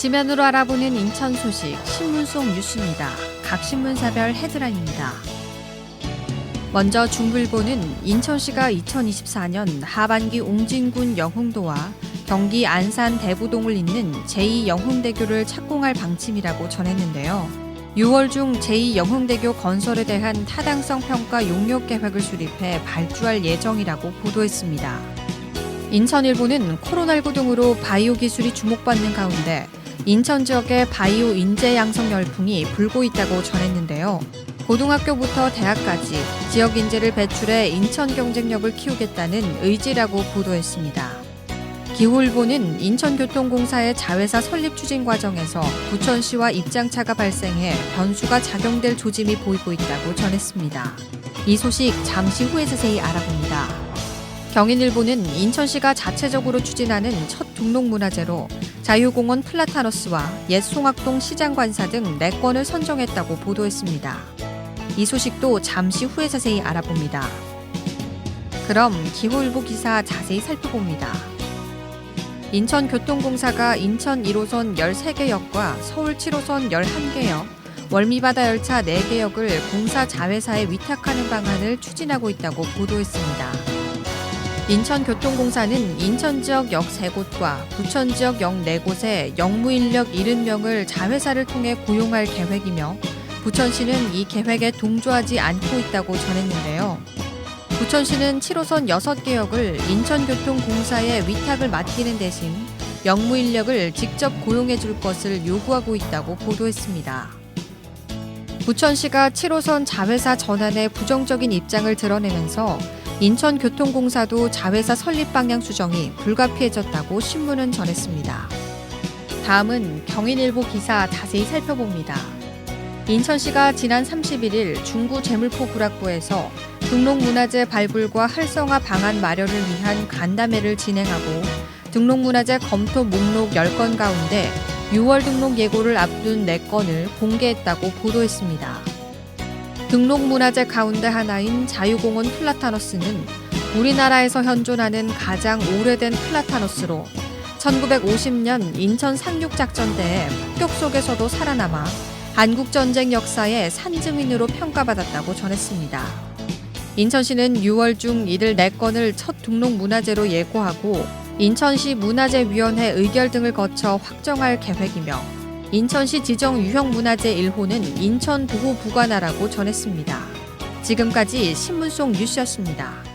지면으로 알아보는 인천 소식 신문 속 뉴스입니다. 각 신문사별 헤드라인입니다. 먼저 중불보는 인천시가 2024년 하반기 옹진군 영흥도와 경기 안산 대부동을 잇는 제2영흥대교를 착공할 방침이라고 전했는데요. 6월 중 제2영흥대교 건설에 대한 타당성 평가 용역 계획을 수립해 발주할 예정이라고 보도했습니다. 인천일보는 코로나19 등으로 바이오 기술이 주목받는 가운데 인천 지역의 바이오 인재 양성 열풍이 불고 있다고 전했는데요. 고등학교부터 대학까지 지역 인재를 배출해 인천 경쟁력을 키우겠다는 의지라고 보도했습니다. 기후일보는 인천교통공사의 자회사 설립 추진 과정에서 부천시와 입장차가 발생해 변수가 작용될 조짐이 보이고 있다고 전했습니다. 이 소식 잠시 후에 자세히 알아봅니다. 경인일보는 인천시가 자체적으로 추진하는 첫 등록문화재로 자유공원 플라타너스와 옛 송악동 시장관사 등 4건을 선정했다고 보도했습니다. 이 소식도 잠시 후에 자세히 알아봅니다. 그럼 기후일보 기사 자세히 살펴봅니다. 인천교통공사가 인천 1호선 13개 역과 서울 7호선 11개 역, 월미바다 열차 4개 역을 공사 자회사에 위탁하는 방안을 추진하고 있다고 보도했습니다. 인천교통공사는 인천 지역 역 3곳과 부천 지역 역 4곳에 역무 인력 70명을 자회사를 통해 고용할 계획이며 부천시는 이 계획에 동조하지 않고 있다고 전했는데요. 부천시는 7호선 6개 역을 인천교통공사에 위탁을 맡기는 대신 역무 인력을 직접 고용해 줄 것을 요구하고 있다고 보도했습니다. 부천시가 7호선 자회사 전환에 부정적인 입장을 드러내면서 인천교통공사도 자회사 설립 방향 수정이 불가피해졌다고 신문은 전했습니다. 다음은 경인일보 기사 자세히 살펴봅니다. 인천시가 지난 31일 중구 재물포 구락부에서 등록문화재 발굴과 활성화 방안 마련을 위한 간담회를 진행하고 등록문화재 검토 목록 10건 가운데 6월 등록 예고를 앞둔 4건을 공개했다고 보도했습니다. 등록 문화재 가운데 하나인 자유공원 플라타너스는 우리나라에서 현존하는 가장 오래된 플라타너스로 1950년 인천 상륙작전 때의 폭격 속에서도 살아남아 한국전쟁 역사의 산증인으로 평가받았다고 전했습니다. 인천시는 6월 중 이들 4건을 첫 등록 문화재로 예고하고 인천시 문화재위원회 의결 등을 거쳐 확정할 계획이며 인천시 지정 유형문화재 1호는 인천 보호 부관하라고 전했습니다. 지금까지 신문 속 뉴스였습니다.